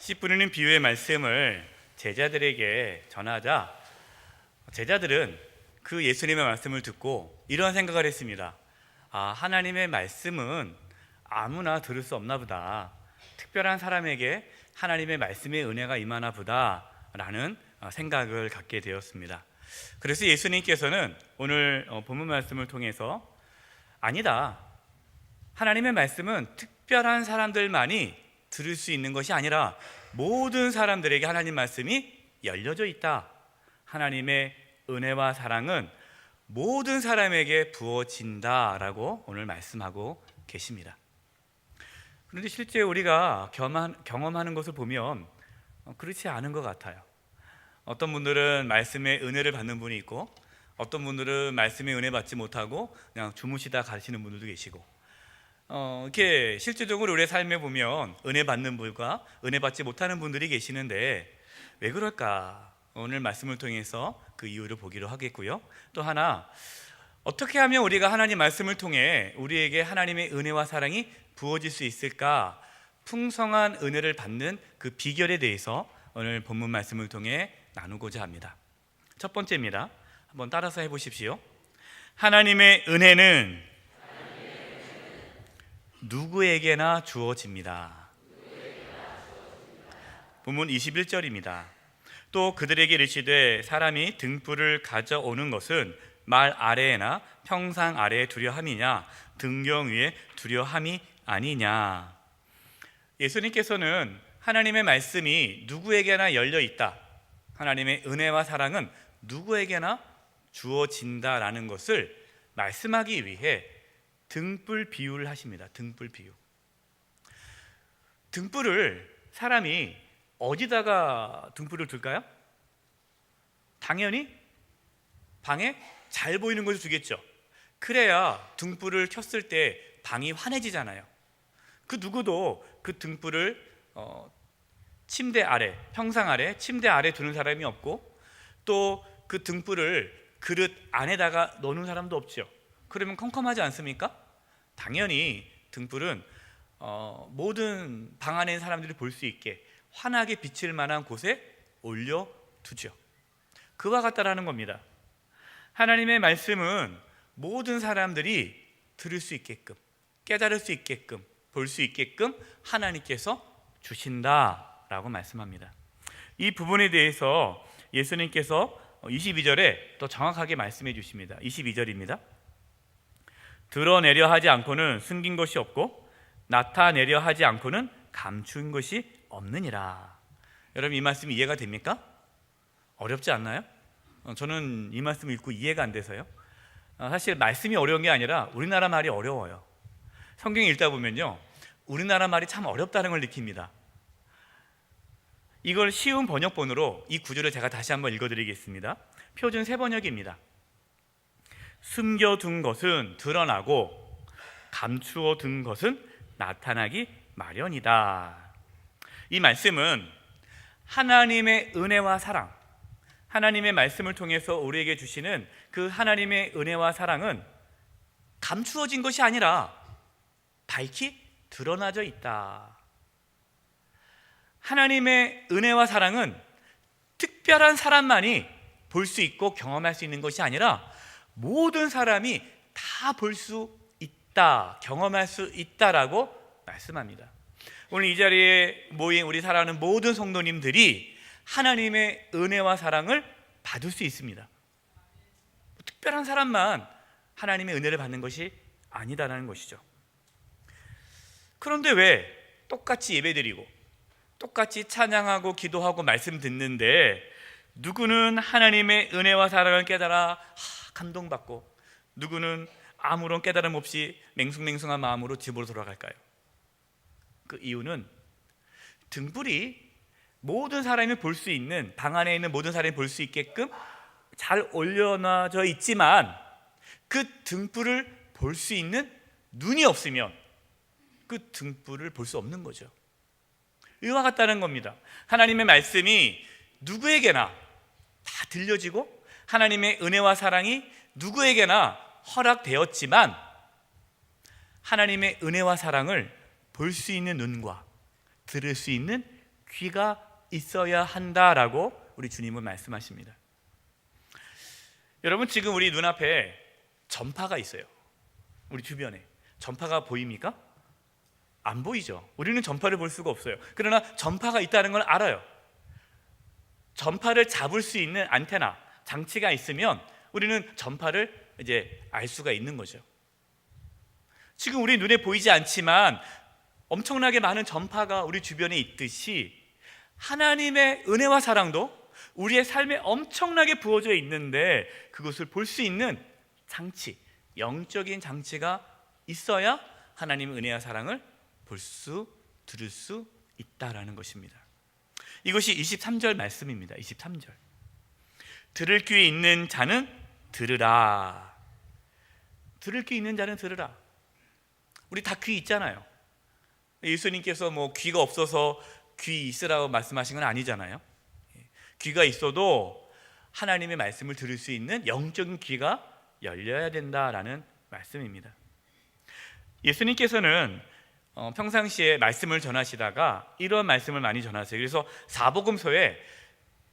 씨 뿌리는 비유의 말씀을 제자들에게 전하자 제자들은 그 예수님의 말씀을 듣고 이런 생각을 했습니다. 아, 하나님의 말씀은 아무나 들을 수 없나 보다. 특별한 사람에게 하나님의 말씀의 은혜가 임하나 보다라는 어, 생각을 갖게 되었습니다. 그래서 예수님께서는 오늘 어, 본문 말씀을 통해서 아니다. 하나님의 말씀은 특별한 사람들만이 들을 수 있는 것이 아니라 모든 사람들에게 하나님 말씀이 열려져 있다. 하나님의 은혜와 사랑은 모든 사람에게 부어진다라고 오늘 말씀하고 계십니다. 그런데 실제 우리가 경험하는 것을 보면 어, 그렇지 않은 것 같아요. 어떤 분들은 말씀의 은혜를 받는 분이 있고 어떤 분들은 말씀의 은혜 받지 못하고 그냥 주무시다 가시는 분들도 계시고 어, 이렇게 실제적으로 우리의 삶에 보면 은혜 받는 분과 은혜 받지 못하는 분들이 계시는데 왜 그럴까? 오늘 말씀을 통해서 그 이유를 보기로 하겠고요. 또 하나 어떻게 하면 우리가 하나님 말씀을 통해 우리에게 하나님의 은혜와 사랑이 부어질 수 있을까? 풍성한 은혜를 받는 그 비결에 대해서 오늘 본문 말씀을 통해 나누고자 합니다. 첫 번째입니다. 한번 따라서 해보십시오. 하나님의 은혜는 누구에게나 주어집니다. 본문 21절입니다. 또 그들에게 이르시되 사람이 등불을 가져오는 것은 말 아래에나 평상 아래에 두려 함이냐 등경 위에 두려 함이 아니냐 예수님께서는 하나님의 말씀이 누구에게나 열려 있다. 하나님의 은혜와 사랑은 누구에게나 주어진다라는 것을 말씀하기 위해 등불 비유를 하십니다. 등불 비유. 등불을 사람이 어디다가 등불을 둘까요? 당연히 방에 잘 보이는 곳에 두겠죠. 그래야 등불을 켰을 때 방이 환해지잖아요. 그 누구도 그 등불을 어, 침대 아래, 평상 아래, 침대 아래 두는 사람이 없고 또 그 등불을 그릇 안에다가 넣는 사람도 없죠. 그러면 컴컴하지 않습니까? 당연히 등불은 어, 모든 방 안에 있는 사람들이 볼 수 있게 환하게 비칠 만한 곳에 올려 두죠. 그와 같다라는 겁니다. 하나님의 말씀은 모든 사람들이 들을 수 있게끔 깨달을 수 있게끔 볼 수 있게끔 하나님께서 주신다라고 말씀합니다. 이 부분에 대해서 예수님께서 22절에 또 정확하게 말씀해 주십니다. 22절입니다. 드러내려 하지 않고는 숨긴 것이 없고 나타내려 하지 않고는 감춘 것이 없느니라. 여러분 이 말씀 이해가 됩니까? 어렵지 않나요? 어, 저는 이 말씀 읽고 이해가 안 돼서요. 어, 사실 말씀이 어려운 게 아니라 우리나라 말이 어려워요. 성경 읽다 보면요. 우리나라 말이 참 어렵다는 걸 느낍니다. 이걸 쉬운 번역본으로 이 구절을 제가 다시 한번 읽어드리겠습니다. 표준 세 번역입니다. 숨겨둔 것은 드러나고 감추어 둔 것은 나타나기 마련이다. 이 말씀은 하나님의 은혜와 사랑, 하나님의 말씀을 통해서 우리에게 주시는 그 하나님의 은혜와 사랑은 감추어진 것이 아니라 밝히 드러나져 있다. 하나님의 은혜와 사랑은 특별한 사람만이 볼 수 있고 경험할 수 있는 것이 아니라 모든 사람이 다 볼 수 있다, 경험할 수 있다라고 말씀합니다. 오늘 이 자리에 모인 우리 사랑하는 모든 성도님들이 하나님의 은혜와 사랑을 받을 수 있습니다. 특별한 사람만 하나님의 은혜를 받는 것이 아니다라는 것이죠. 그런데 왜 똑같이 예배드리고 똑같이 찬양하고 기도하고 말씀 듣는데 누구는 하나님의 은혜와 사랑을 깨달아 하, 감동받고 누구는 아무런 깨달음 없이 맹숭맹숭한 마음으로 집으로 돌아갈까요? 그 이유는 등불이 모든 사람이 볼 수 있는 방 안에 있는 모든 사람이 볼 수 있게끔 잘 올려놔져 있지만 그 등불을 볼 수 있는 눈이 없으면 그 등불을 볼 수 없는 거죠. 이와 같다는 겁니다. 하나님의 말씀이 누구에게나 다 들려지고 하나님의 은혜와 사랑이 누구에게나 허락되었지만 하나님의 은혜와 사랑을 볼 수 있는 눈과 들을 수 있는 귀가 있어야 한다라고 우리 주님은 말씀하십니다. 여러분 지금 우리 눈앞에 전파가 있어요. 우리 주변에 전파가 보입니까? 안 보이죠. 우리는 전파를 볼 수가 없어요. 그러나 전파가 있다는 걸 알아요. 전파를 잡을 수 있는 안테나 장치가 있으면 우리는 전파를 이제 알 수가 있는 거죠. 지금 우리 눈에 보이지 않지만 엄청나게 많은 전파가 우리 주변에 있듯이 하나님의 은혜와 사랑도 우리의 삶에 엄청나게 부어져 있는데 그것을 볼 수 있는 장치, 영적인 장치가 있어야 하나님의 은혜와 사랑을 볼 수, 들을 수 있다라는 것입니다. 이것이 23절 말씀입니다. 23절. 들을 귀 있는 자는 들으라. 들을 귀 있는 자는 들으라. 우리 다 귀 있잖아요. 예수님께서 뭐 귀가 없어서 귀 있으라고 말씀하신 건 아니잖아요. 귀가 있어도 하나님의 말씀을 들을 수 있는 영적인 귀가 열려야 된다라는 말씀입니다. 예수님께서는 어, 평상시에 말씀을 전하시다가 이런 말씀을 많이 전하세요. 그래서 사복음서에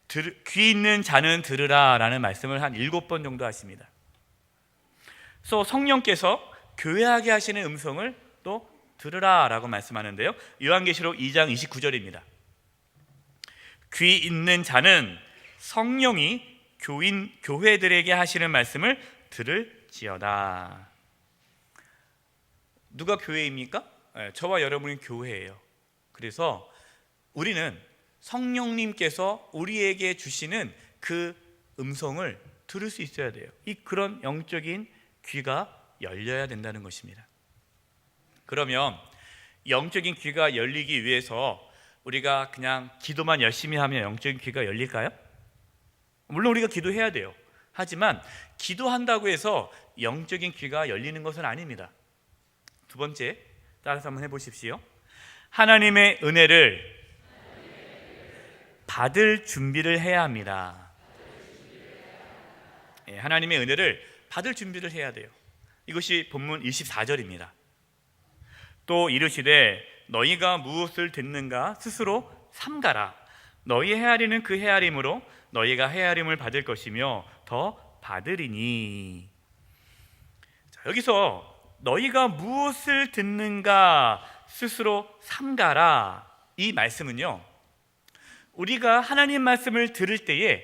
들, 귀 있는 자는 들으라라는 말씀을 한 일곱 번 정도 하십니다. 그래서 성령께서 교회하게 하시는 음성을 또 들으라라고 말씀하는데요. 요한계시록 2장 29절입니다. 귀 있는 자는 성령이 교인 교회들에게 하시는 말씀을 들을지어다. 누가 교회입니까? 네, 저와 여러분이 교회예요. 그래서 우리는 성령님께서 우리에게 주시는 그 음성을 들을 수 있어야 돼요. 이 그런 영적인 귀가 열려야 된다는 것입니다. 그러면 영적인 귀가 열리기 위해서 우리가 그냥 기도만 열심히 하면 영적인 귀가 열릴까요? 물론 우리가 기도해야 돼요. 하지만 기도한다고 해서 영적인 귀가 열리는 것은 아닙니다. 두 번째, 따라서 한번 해보십시오. 하나님의 은혜를 받을 준비를 해야 합니다. 예, 하나님의 은혜를 받을 준비를 해야 돼요. 이것이 본문 24절입니다. 또 이르시되 너희가 무엇을 듣는가 스스로 삼가라. 너희 헤아리는 그 헤아림으로 너희가 헤아림을 받을 것이며 더 받으리니. 자, 여기서 너희가 무엇을 듣는가 스스로 삼가라. 이 말씀은요. 우리가 하나님 말씀을 들을 때에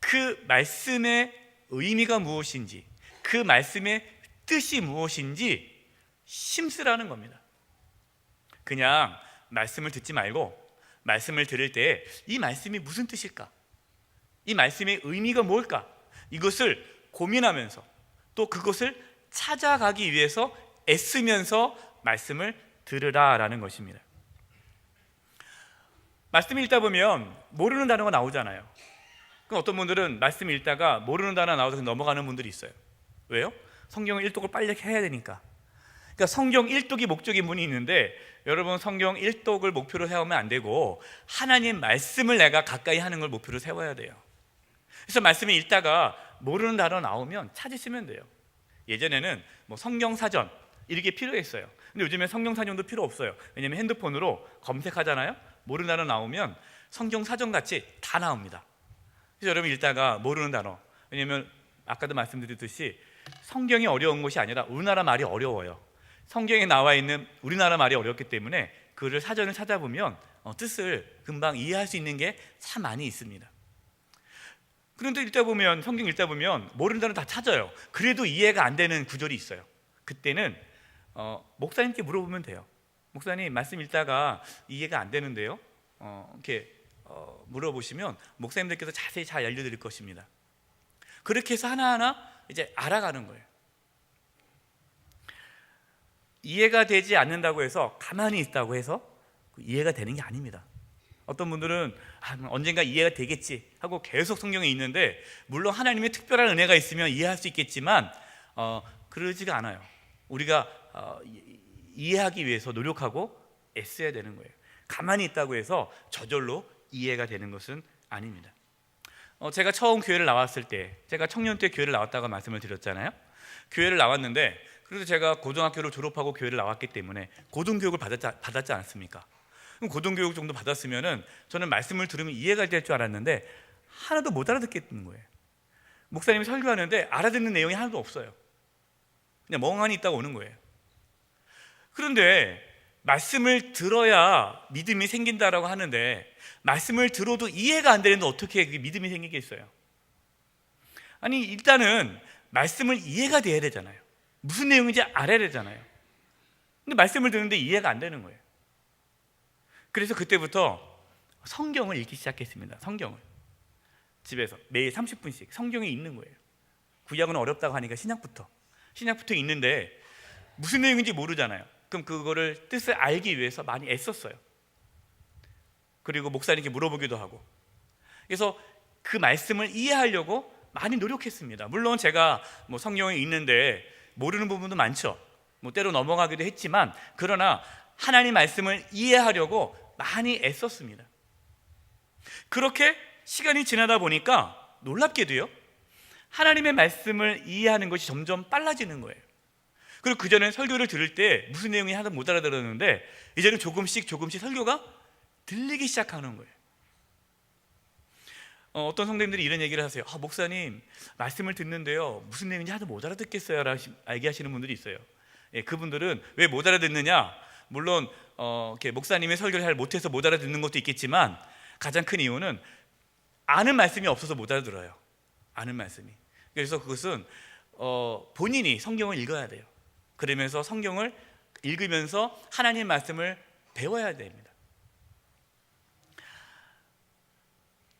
그 말씀의 의미가 무엇인지, 그 말씀의 뜻이 무엇인지 심쓰라는 겁니다. 그냥 말씀을 듣지 말고 말씀을 들을 때이 말씀이 무슨 뜻일까? 이 말씀의 의미가 뭘까? 이것을 고민하면서 또 그것을 찾아가기 위해서 애쓰면서 말씀을 들으라라는 것입니다. 말씀 읽다 보면 모르는 단어가 나오잖아요. 그럼 어떤 분들은 말씀 읽다가 모르는 단어 나와서 넘어가는 분들이 있어요. 왜요? 성경을 일독을 빨리 해야 되니까. 그러니까 성경 일독이 목적인 분이 있는데 여러분 성경 일독을 목표로 세우면 안 되고 하나님 말씀을 내가 가까이 하는 걸 목표로 세워야 돼요. 그래서 말씀을 읽다가 모르는 단어 나오면 찾으시면 돼요. 예전에는 뭐 성경 사전 이렇게 필요했어요. 근데 요즘에 성경 사전도 필요 없어요. 왜냐면 핸드폰으로 검색하잖아요. 모르는 단어 나오면 성경 사전 같이 다 나옵니다. 그래서 여러분 읽다가 모르는 단어 왜냐면 아까도 말씀드렸듯이 성경이 어려운 것이 아니라 우리나라 말이 어려워요. 성경에 나와 있는 우리나라 말이 어렵기 때문에 그를 사전을 찾아보면 어, 뜻을 금방 이해할 수 있는 게 참 많이 있습니다. 그런데 읽다 보면 성경 읽다 보면 모르는 단어 다 찾아요. 그래도 이해가 안 되는 구절이 있어요. 그때는 어, 목사님께 물어보면 돼요. 목사님 말씀 읽다가 이해가 안 되는데요. 어, 이렇게 어, 물어보시면 목사님들께서 자세히 잘 알려드릴 것입니다. 그렇게 해서 하나하나 이제 알아가는 거예요. 이해가 되지 않는다고 해서 가만히 있다고 해서 그 이해가 되는 게 아닙니다. 어떤 분들은 아, 언젠가 이해가 되겠지 하고 계속 성경에 있는데 물론 하나님의 특별한 은혜가 있으면 이해할 수 있겠지만 어, 그러지가 않아요. 우리가 어, 이해하기 위해서 노력하고 애써야 되는 거예요. 가만히 있다고 해서 저절로 이해가 되는 것은 아닙니다. 어, 제가 처음 교회를 나왔을 때, 제가 청년 때 교회를 나왔다고 말씀을 드렸잖아요. 교회를 나왔는데, 그래도 제가 고등학교를 졸업하고 교회를 나왔기 때문에 고등교육을 받았지, 받았지 않습니까? 그럼 고등교육 정도 받았으면은 저는 말씀을 들으면 이해가 될 줄 알았는데 하나도 못 알아듣겠는 거예요. 목사님이 설교하는데 알아듣는 내용이 하나도 없어요. 그냥 멍하니 있다가 오는 거예요. 그런데 말씀을 들어야 믿음이 생긴다라고 하는데 말씀을 들어도 이해가 안 되는데 어떻게 믿음이 생기겠어요? 아니 일단은 말씀을 이해가 돼야 되잖아요. 무슨 내용인지 알아야 되잖아요. 근데 말씀을 듣는데 이해가 안 되는 거예요. 그래서 그때부터 성경을 읽기 시작했습니다. 성경을 집에서 매일 30분씩 성경에 있는 거예요. 구약은 어렵다고 하니까 신약부터 신약부터 있는데 무슨 내용인지 모르잖아요. 그럼 그거를 뜻을 알기 위해서 많이 애썼어요. 그리고 목사님께 물어보기도 하고. 그래서 그 말씀을 이해하려고 많이 노력했습니다. 물론 제가 뭐 성경에 있는데 모르는 부분도 많죠. 뭐 때로 넘어가기도 했지만 그러나 하나님 말씀을 이해하려고 많이 애썼습니다. 그렇게 시간이 지나다 보니까 놀랍게도요. 하나님의 말씀을 이해하는 것이 점점 빨라지는 거예요. 그리고 그전에 설교를 들을 때 무슨 내용이 하나도 못 알아들었는데 이제는 조금씩 조금씩 설교가 들리기 시작하는 거예요. 어, 떤 성도님들이 이런 얘기를 하세요. 아, 목사님 말씀을 듣는데요 무슨 내용인지 하나도 못 알아듣겠어요. 라고 얘기하시는 분들이 있어요. 예, 그분들은 왜 못 알아듣느냐? 물론 어, 목사님의 설교를 잘 못해서 못 알아듣는 것도 있겠지만 가장 큰 이유는 아는 말씀이 없어서 못 알아들어요. 아는 말씀이. 그래서 그것은 어, 본인이 성경을 읽어야 돼요. 그러면서 성경을 읽으면서 하나님 말씀을 배워야 됩니다.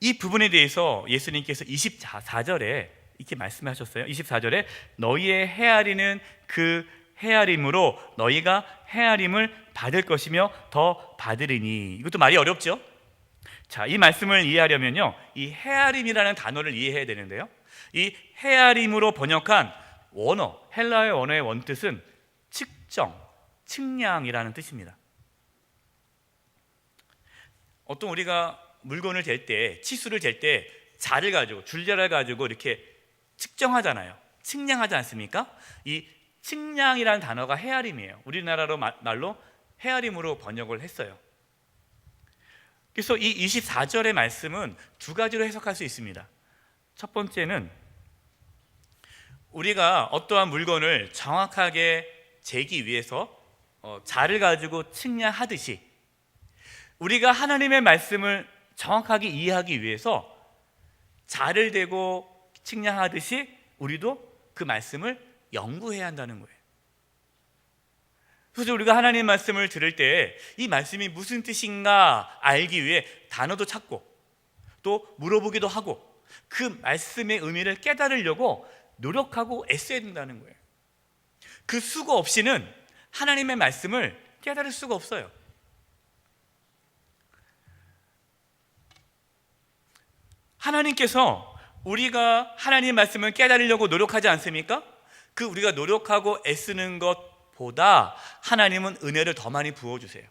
이 부분에 대해서 예수님께서 24절에 이렇게 말씀하셨어요. 24절에 너희의 헤아리는 그 헤아림으로 너희가 헤아림을 받을 것이며 더 받으리니 이것도 말이 어렵죠? 자, 이 말씀을 이해하려면요. 이 헤아림이라는 단어를 이해해야 되는데요. 이 헤아림으로 번역한 원어, 헬라의 원어의 원뜻은 측정, 측량이라는 뜻입니다. 어떤 우리가 물건을 잴 때, 치수를 잴 때 자를 가지고 줄자를 가지고 이렇게 측정하잖아요. 측량하지 않습니까? 이 측량이라는 단어가 헤아림이에요. 우리나라로 말로 헤아림으로 번역을 했어요. 그래서 이 24절의 말씀은 두 가지로 해석할 수 있습니다. 첫 번째는 우리가 어떠한 물건을 정확하게 재기 위해서 어, 자를 가지고 측량하듯이 우리가 하나님의 말씀을 정확하게 이해하기 위해서 자를 대고 측량하듯이 우리도 그 말씀을 연구해야 한다는 거예요. 그래서 우리가 하나님 말씀을 들을 때 이 말씀이 무슨 뜻인가 알기 위해 단어도 찾고 또 물어보기도 하고 그 말씀의 의미를 깨달으려고 노력하고 애써야 된다는 거예요. 그 수고 없이는 하나님의 말씀을 깨달을 수가 없어요. 하나님께서 우리가 하나님의 말씀을 깨달으려고 노력하지 않습니까? 그 우리가 노력하고 애쓰는 것보다 하나님은 은혜를 더 많이 부어주세요.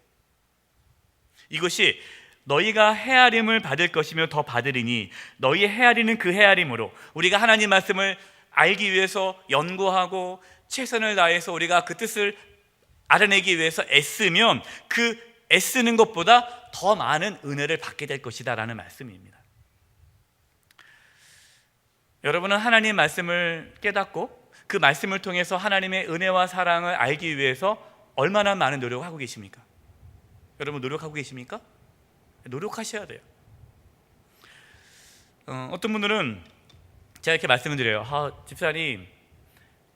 이것이 너희가 헤아림을 받을 것이며 더 받으리니 너희 헤아리는 그 헤아림으로 우리가 하나님 말씀을 알기 위해서 연구하고 최선을 다해서 우리가 그 뜻을 알아내기 위해서 애쓰면 그 애쓰는 것보다 더 많은 은혜를 받게 될 것이다라는 말씀입니다. 여러분은 하나님 말씀을 깨닫고 그 말씀을 통해서 하나님의 은혜와 사랑을 알기 위해서 얼마나 많은 노력을 하고 계십니까? 여러분 노력하고 계십니까? 노력하셔야 돼요. 어, 어떤 분들은 제가 이렇게 말씀을 드려요. 아, 집사님,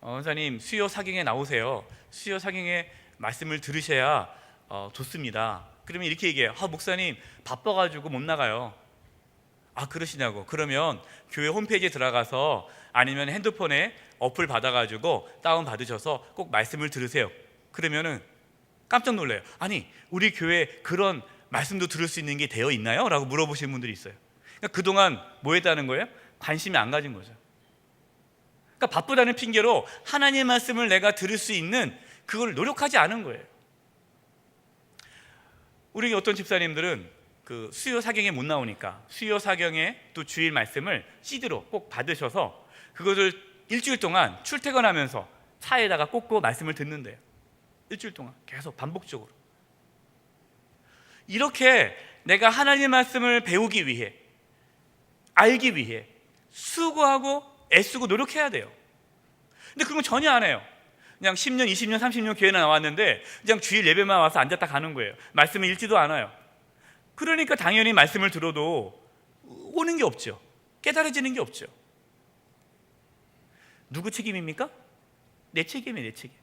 어, 원사님 수요 사경에 나오세요. 수요 사경에 말씀을 들으셔야 어, 좋습니다. 그러면 이렇게 얘기해요. 아, 목사님 바빠가지고 못 나가요. 아 그러시냐고 그러면 교회 홈페이지에 들어가서 아니면 핸드폰에 어플 받아가지고 다운 받으셔서 꼭 말씀을 들으세요 그러면은 깜짝 놀래요 아니 우리 교회 그런 말씀도 들을 수 있는 게 되어 있나요? 라고 물어보시는 분들이 있어요 그러니까 그동안 뭐 했다는 거예요? 관심이 안 가진 거죠 그러니까 바쁘다는 핑계로 하나님의 말씀을 내가 들을 수 있는 그걸 노력하지 않은 거예요 우리 어떤 집사님들은 그 수요 사경에 못 나오니까 수요 사경에 또 주일 말씀을 CD로 꼭 받으셔서 그것을 일주일 동안 출퇴근하면서 차에다가 꽂고 말씀을 듣는데요. 일주일 동안 계속 반복적으로. 이렇게 내가 하나님의 말씀을 배우기 위해 알기 위해 수고하고 애쓰고 노력해야 돼요. 근데 그건 전혀 안 해요. 그냥 10년, 20년, 30년 교회 나왔는데 그냥 주일 예배만 와서 앉았다 가는 거예요. 말씀을 읽지도 않아요. 그러니까 당연히 말씀을 들어도 오는 게 없죠. 깨달아지는 게 없죠. 누구 책임입니까? 내 책임이에요, 내 책임.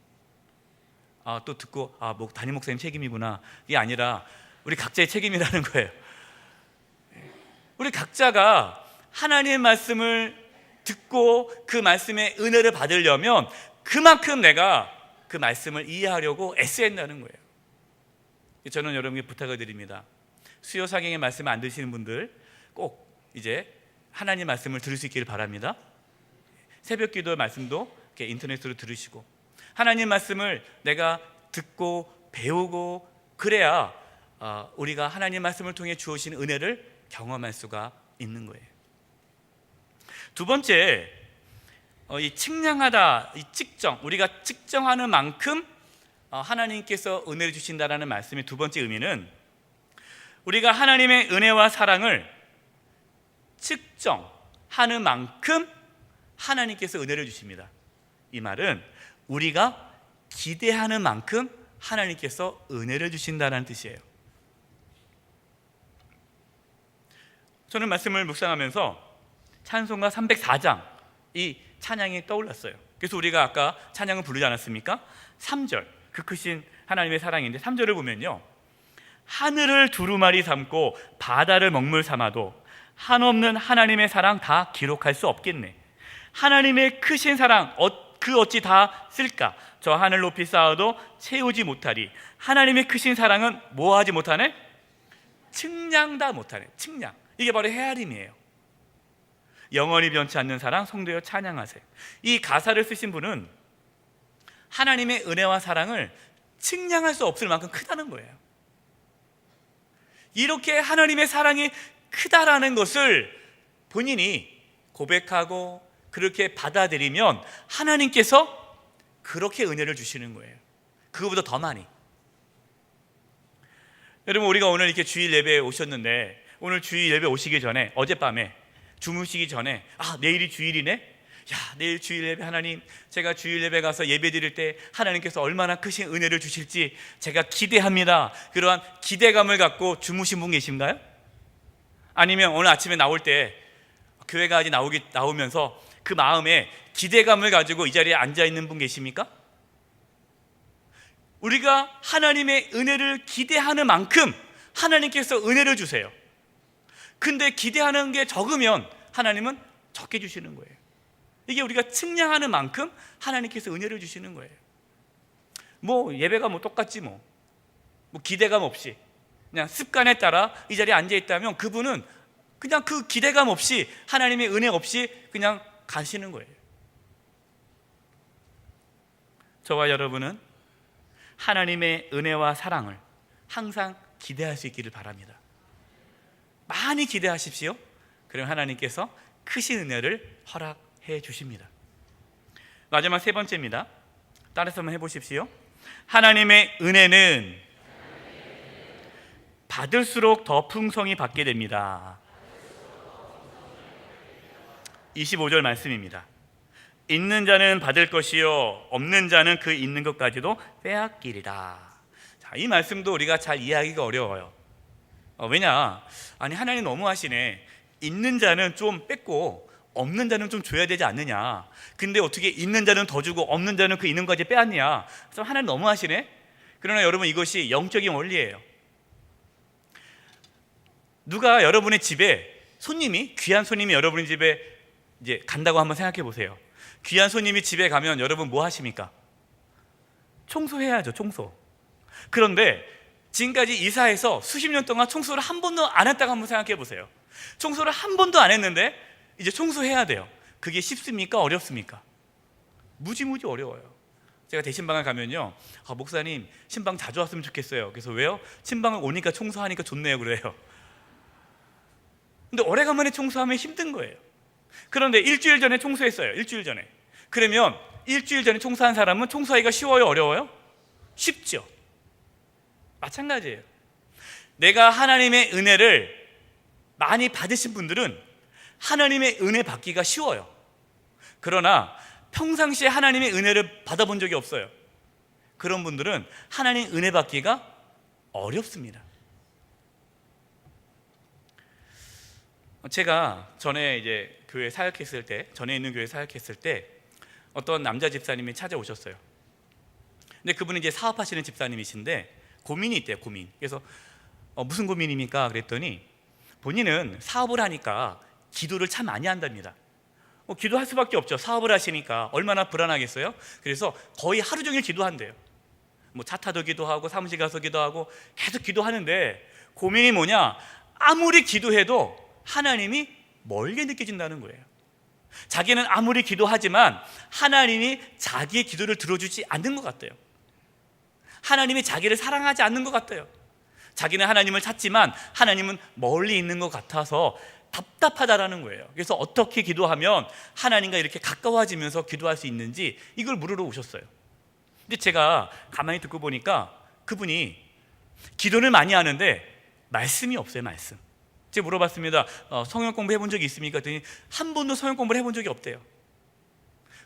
아, 또 듣고 아, 뭐 담임 목사님 책임이구나. 이게 아니라 우리 각자의 책임이라는 거예요. 우리 각자가 하나님의 말씀을 듣고 그 말씀의 은혜를 받으려면 그만큼 내가 그 말씀을 이해하려고 애써야 한다는 거예요. 저는 여러분께 부탁을 드립니다. 수요 사경의 말씀을 안 드시는 분들 꼭 이제 하나님 말씀을 들을 수 있기를 바랍니다. 새벽 기도 말씀도 인터넷으로 들으시고 하나님 말씀을 내가 듣고 배우고 그래야 어, 우리가 하나님 말씀을 통해 주어진 은혜를 경험할 수가 있는 거예요. 두 번째, 어, 이 측량하다, 이 측정, 우리가 측정하는 만큼 어, 하나님께서 은혜를 주신다라는 말씀의 두 번째 의미는 우리가 하나님의 은혜와 사랑을 측정하는 만큼 하나님께서 은혜를 주십니다. 이 말은 우리가 기대하는 만큼 하나님께서 은혜를 주신다는 뜻이에요. 저는 말씀을 묵상하면서 찬송가 304장 이 찬양이 떠올랐어요. 그래서 우리가 아까 찬양을 부르지 않았습니까? 3절 그 크신 하나님의 사랑인데 3절을 보면요. 하늘을 두루마리 삼고 바다를 먹물 삼아도 한없는 하나님의 사랑 다 기록할 수 없겠네. 하나님의 크신 사랑 어, 그 어찌 다 쓸까? 저 하늘 높이 쌓아도 채우지 못하리. 하나님의 크신 사랑은 뭐 하지 못하네? 측량 다 못하네. 측량. 이게 바로 헤아림이에요. 영원히 변치 않는 사랑 성도여 찬양하세요. 이 가사를 쓰신 분은 하나님의 은혜와 사랑을 측량할 수 없을 만큼 크다는 거예요. 이렇게 하나님의 사랑이 크다라는 것을 본인이 고백하고 그렇게 받아들이면 하나님께서 그렇게 은혜를 주시는 거예요. 그거보다 더 많이. 여러분 우리가 오늘 이렇게 주일 예배에 오셨는데 오늘 주일 예배 오시기 전에 어젯밤에 주무시기 전에 아 내일이 주일이네. 야 내일 주일 예배 하나님 제가 주일 예배 가서 예배 드릴 때 하나님께서 얼마나 크신 은혜를 주실지 제가 기대합니다. 그러한 기대감을 갖고 주무신 분 계신가요? 아니면 오늘 아침에 나올 때 교회가 아직 나오기 나오면서 그 마음에 기대감을 가지고 이 자리에 앉아 있는 분 계십니까? 우리가 하나님의 은혜를 기대하는 만큼 하나님께서 은혜를 주세요. 근데 기대하는 게 적으면 하나님은 적게 주시는 거예요. 이게 우리가 측량하는 만큼 하나님께서 은혜를 주시는 거예요. 뭐 예배가 뭐 똑같지 뭐. 뭐 기대감 없이 그냥 습관에 따라 이 자리에 앉아 있다면 그분은 그냥 그 기대감 없이 하나님의 은혜 없이 그냥 가시는 거예요. 저와 여러분은 하나님의 은혜와 사랑을 항상 기대할 수 있기를 바랍니다. 많이 기대하십시오. 그럼 하나님께서 크신 은혜를 허락해 주십니다. 마지막 세 번째입니다. 따라서 한번 해보십시오. 하나님의 은혜는 받을수록 더 풍성히 받게 됩니다. 25절 말씀입니다. 있는 자는 받을 것이요 없는 자는 그 있는 것까지도 빼앗기리라. 자, 이 말씀도 우리가 잘 이해하기가 어려워요. 어, 왜냐? 아니 하나님 너무하시네. 있는 자는 좀 뺏고 없는 자는 좀 줘야 되지 않느냐. 근데 어떻게 있는 자는 더 주고 없는 자는 그 있는 것까지 빼앗냐? 그래서 하나님 너무하시네. 그러나 여러분 이것이 영적인 원리예요. 누가 여러분의 집에 손님이 귀한 손님이 여러분의 집에 이제 간다고 한번 생각해 보세요. 귀한 손님이 집에 가면 여러분 뭐 하십니까? 청소해야죠, 청소. 그런데 지금까지 이사해서 수십 년 동안 청소를 한 번도 안 했다고 한번 생각해 보세요. 청소를 한 번도 안 했는데 이제 청소해야 돼요. 그게 쉽습니까? 어렵습니까? 무지무지 어려워요. 제가 대신방을 가면요. 아, 목사님, 신방 자주 왔으면 좋겠어요. 그래서 왜요? 신방을 오니까 청소하니까 좋네요. 그래요. 근데 오래간만에 청소하면 힘든 거예요. 그런데 일주일 전에 청소했어요. 일주일 전에. 그러면 일주일 전에 청소한 사람은 청소하기가 쉬워요? 어려워요? 쉽죠. 마찬가지예요. 내가 하나님의 은혜를 많이 받으신 분들은 하나님의 은혜 받기가 쉬워요. 그러나 평상시에 하나님의 은혜를 받아본 적이 없어요. 그런 분들은 하나님 은혜 받기가 어렵습니다. 제가 전에 이제 교회 사역했을 때, 전에 있는 교회 사역했을 때 어떤 남자 집사님이 찾아오셨어요. 근데 그분은 이제 사업하시는 집사님이신데 고민이 있대요, 고민. 그래서 어, 무슨 고민입니까? 그랬더니 본인은 사업을 하니까 기도를 참 많이 한답니다. 뭐 기도할 수밖에 없죠. 사업을 하시니까 얼마나 불안하겠어요? 그래서 거의 하루 종일 기도한대요. 뭐 차 타도 기도하고 사무실 가서 기도하고 계속 기도하는데 고민이 뭐냐? 아무리 기도해도 하나님이 멀게 느껴진다는 거예요. 자기는 아무리 기도하지만 하나님이 자기의 기도를 들어주지 않는 것 같아요. 하나님이 자기를 사랑하지 않는 것 같아요. 자기는 하나님을 찾지만 하나님은 멀리 있는 것 같아서 답답하다라는 거예요. 그래서 어떻게 기도하면 하나님과 이렇게 가까워지면서 기도할 수 있는지 이걸 물으러 오셨어요. 근데 제가 가만히 듣고 보니까 그분이 기도를 많이 하는데 말씀이 없어요, 말씀. 제가 물어봤습니다. 어, 성경 공부 해본 적이 있습니까? 그랬더니 한 번도 성경 공부를 해본 적이 없대요.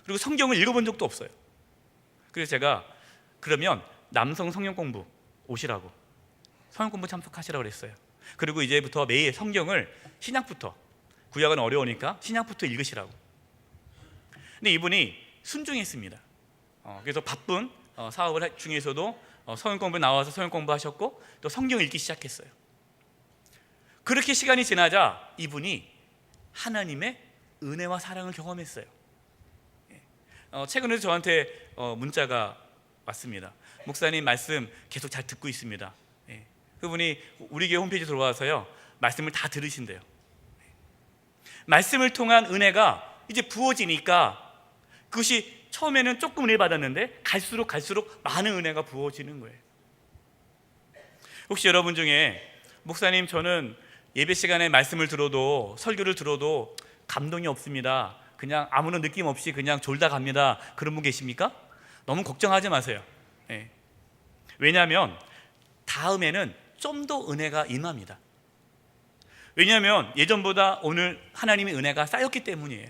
그리고 성경을 읽어본 적도 없어요. 그래서 제가 그러면 남성 성경 공부 오시라고 성경 공부 참석하시라고 그랬어요. 그리고 이제부터 매일 성경을 신약부터 구약은 어려우니까 신약부터 읽으시라고. 근데 이분이 순종했습니다. 어, 그래서 바쁜 어, 사업을 하- 중에서도 어, 성경 공부 나와서 성경 공부하셨고 또 성경 읽기 시작했어요. 그렇게 시간이 지나자 이분이 하나님의 은혜와 사랑을 경험했어요. 예. 어, 최근에 저한테 어, 문자가 왔습니다. 목사님 말씀 계속 잘 듣고 있습니다. 예. 그분이 우리 교회 홈페이지 들어와서요 말씀을 다 들으신대요. 예. 말씀을 통한 은혜가 이제 부어지니까 그것이 처음에는 조금 은혜 받았는데 갈수록 갈수록 많은 은혜가 부어지는 거예요. 혹시 여러분 중에 목사님 저는 예배 시간에 말씀을 들어도 설교를 들어도 감동이 없습니다. 그냥 아무런 느낌 없이 그냥 졸다 갑니다. 그런 분 계십니까? 너무 걱정하지 마세요. 예. 왜냐하면 다음에는 좀 더 은혜가 임합니다. 왜냐하면 예전보다 오늘 하나님의 은혜가 쌓였기 때문이에요.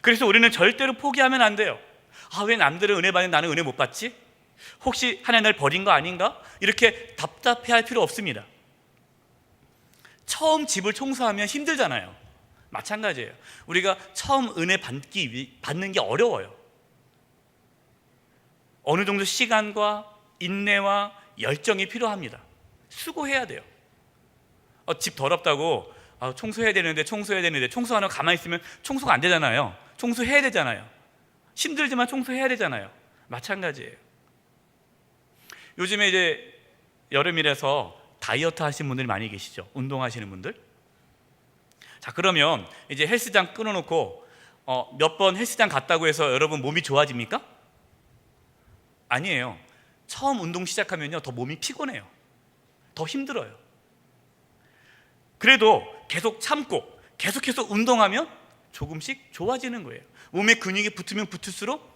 그래서 우리는 절대로 포기하면 안 돼요. 아, 왜 남들은 은혜 받는 나는 은혜 못 받지? 혹시 하나님 날 버린 거 아닌가? 이렇게 답답해 할 필요 없습니다. 처음 집을 청소하면 힘들잖아요. 마찬가지예요. 우리가 처음 은혜 받기 위- 받는 게 어려워요. 어느 정도 시간과 인내와 열정이 필요합니다. 수고해야 돼요. 어, 집 더럽다고 아, 청소해야 되는데 청소해야 되는데 청소하는 가만히 있으면 청소가 안 되잖아요. 청소해야 되잖아요. 힘들지만 청소해야 되잖아요. 마찬가지예요. 요즘에 이제 여름이라서 다이어트 하시는 분들이 많이 계시죠. 운동하시는 분들. 자, 그러면 이제 헬스장 끊어놓고 어, 몇 번 헬스장 갔다고 해서 여러분 몸이 좋아집니까? 아니에요. 처음 운동 시작하면요, 더 몸이 피곤해요. 더 힘들어요. 그래도 계속 참고 계속해서 운동하면 조금씩 좋아지는 거예요. 몸에 근육이 붙으면 붙을수록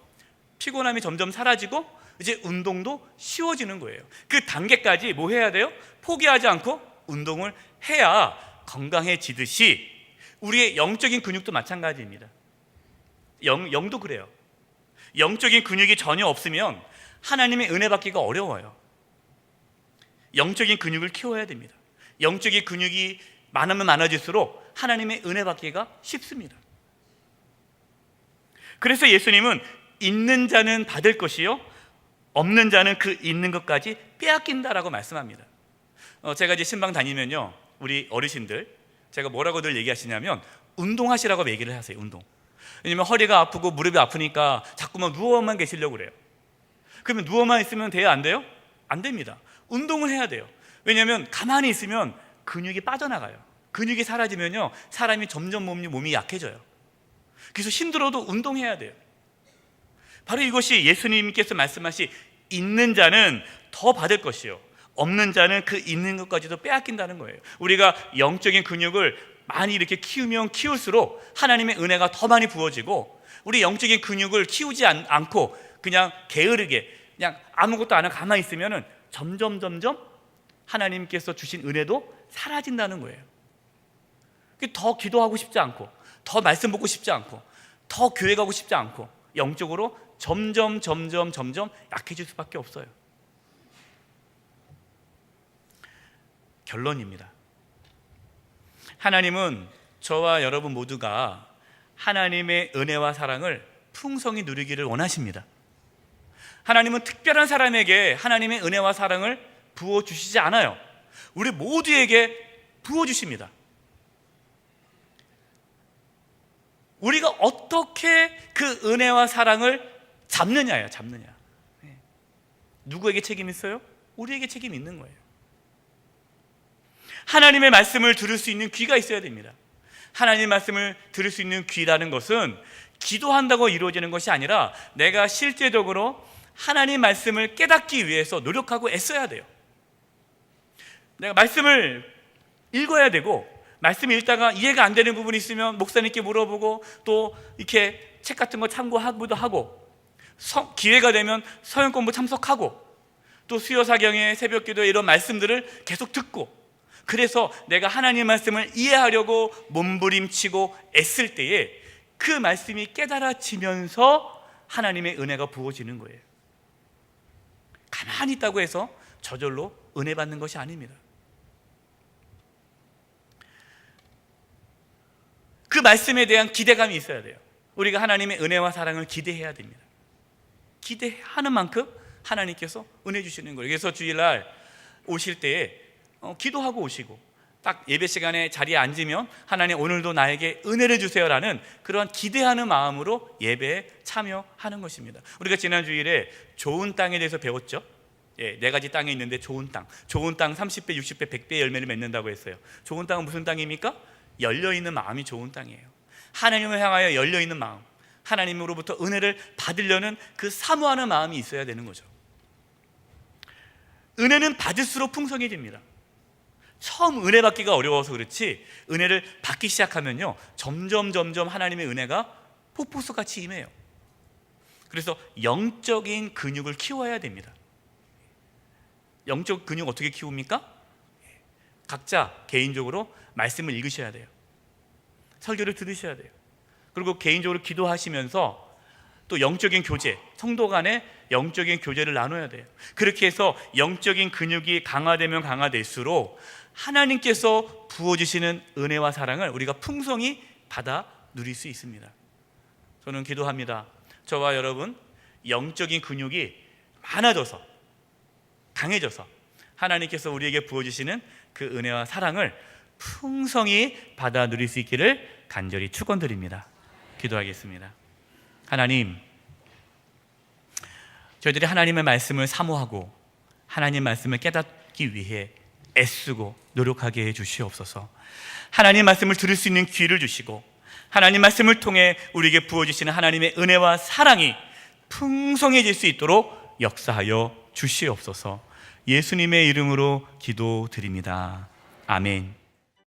피곤함이 점점 사라지고 이제 운동도 쉬워지는 거예요. 그 단계까지 뭐 해야 돼요? 포기하지 않고 운동을 해야 건강해지듯이 우리의 영적인 근육도 마찬가지입니다. 영, 영도 그래요. 영적인 근육이 전혀 없으면 하나님의 은혜 받기가 어려워요. 영적인 근육을 키워야 됩니다. 영적인 근육이 많으면 많아질수록 하나님의 은혜 받기가 쉽습니다. 그래서 예수님은 있는 자는 받을 것이요 없는 자는 그 있는 것까지 빼앗긴다라고 말씀합니다. 어, 제가 이제 신방 다니면요 우리 어르신들 제가 뭐라고들 얘기하시냐면 운동하시라고 얘기를 하세요. 운동. 왜냐면 허리가 아프고 무릎이 아프니까 자꾸만 누워만 계시려고 그래요. 그러면 누워만 있으면 돼요? 안 돼요? 안 됩니다. 운동을 해야 돼요. 왜냐하면 가만히 있으면 근육이 빠져나가요. 근육이 사라지면요 사람이 점점 몸이, 몸이 약해져요. 그래서 힘들어도 운동해야 돼요. 바로 이것이 예수님께서 말씀하신 있는 자는 더 받을 것이요. 없는 자는 그 있는 것까지도 빼앗긴다는 거예요. 우리가 영적인 근육을 많이 이렇게 키우면 키울수록 하나님의 은혜가 더 많이 부어지고 우리 영적인 근육을 키우지 않, 않고 그냥 게으르게 그냥 아무것도 안 하고 가만히 있으면은 점점 점점 하나님께서 주신 은혜도 사라진다는 거예요. 더 기도하고 싶지 않고, 더 말씀 보고 싶지 않고, 더 교회 가고 싶지 않고, 영적으로 점점 점점 점점 약해질 수밖에 없어요. 결론입니다. 하나님은 저와 여러분 모두가 하나님의 은혜와 사랑을 풍성히 누리기를 원하십니다. 하나님은 특별한 사람에게 하나님의 은혜와 사랑을 부어 주시지 않아요. 우리 모두에게 부어 주십니다. 우리가 어떻게 그 은혜와 사랑을 잡느냐예요, 잡느냐. 네. 누구에게 책임 있어요? 우리에게 책임 있는 거예요. 하나님의 말씀을 들을 수 있는 귀가 있어야 됩니다. 하나님의 말씀을 들을 수 있는 귀라는 것은 기도한다고 이루어지는 것이 아니라 내가 실제적으로 하나님 말씀을 깨닫기 위해서 노력하고 애써야 돼요. 내가 말씀을 읽어야 되고 말씀 읽다가 이해가 안 되는 부분이 있으면 목사님께 물어보고 또 이렇게 책 같은 거 참고하기도 하고 서, 기회가 되면 서연 공부 참석하고 또 수요 사경의 새벽 기도 이런 말씀들을 계속 듣고 그래서 내가 하나님 말씀을 이해하려고 몸부림치고 애쓸 때에 그 말씀이 깨달아지면서 하나님의 은혜가 부어지는 거예요. 가만히 있다고 해서 저절로 은혜 받는 것이 아닙니다. 그 말씀에 대한 기대감이 있어야 돼요. 우리가 하나님의 은혜와 사랑을 기대해야 됩니다. 기대하는 만큼 하나님께서 은혜 주시는 거예요. 그래서 주일날 오실 때에 어, 기도하고 오시고 딱 예배 시간에 자리에 앉으면 하나님 오늘도 나에게 은혜를 주세요라는 그런 기대하는 마음으로 예배에 참여하는 것입니다. 우리가 지난 주일에 좋은 땅에 대해서 배웠죠. 예, 네 가지 땅이 있는데 좋은 땅. 좋은 땅 30배, 60배, 100배 열매를 맺는다고 했어요. 좋은 땅은 무슨 땅입니까? 열려 있는 마음이 좋은 땅이에요. 하나님을 향하여 열려 있는 마음. 하나님으로부터 은혜를 받으려는 그 사모하는 마음이 있어야 되는 거죠. 은혜는 받을수록 풍성해집니다. 처음 은혜 받기가 어려워서 그렇지 은혜를 받기 시작하면요 점점 점점 하나님의 은혜가 폭포수 같이 임해요. 그래서 영적인 근육을 키워야 됩니다. 영적 근육 어떻게 키웁니까? 각자 개인적으로 말씀을 읽으셔야 돼요. 설교를 들으셔야 돼요. 그리고 개인적으로 기도하시면서 또 영적인 교제, 성도 간의 영적인 교제를 나눠야 돼요. 그렇게 해서 영적인 근육이 강화되면 강화될수록 하나님께서 부어주시는 은혜와 사랑을 우리가 풍성히 받아 누릴 수 있습니다. 저는 기도합니다. 저와 여러분, 영적인 근육이 많아져서, 강해져서 하나님께서 우리에게 부어주시는 그 은혜와 사랑을 풍성히 받아 누릴 수 있기를 간절히 축원드립니다. 기도하겠습니다. 하나님, 저희들이 하나님의 말씀을 사모하고 하나님 말씀을 깨닫기 위해 애쓰고 노력하게 해 주시옵소서. 하나님 말씀을 들을 수 있는 귀를 주시고 하나님 말씀을 통해 우리에게 부어 주시는 하나님의 은혜와 사랑이 풍성해질 수 있도록 역사하여 주시옵소서. 예수님의 이름으로 기도드립니다. 아멘.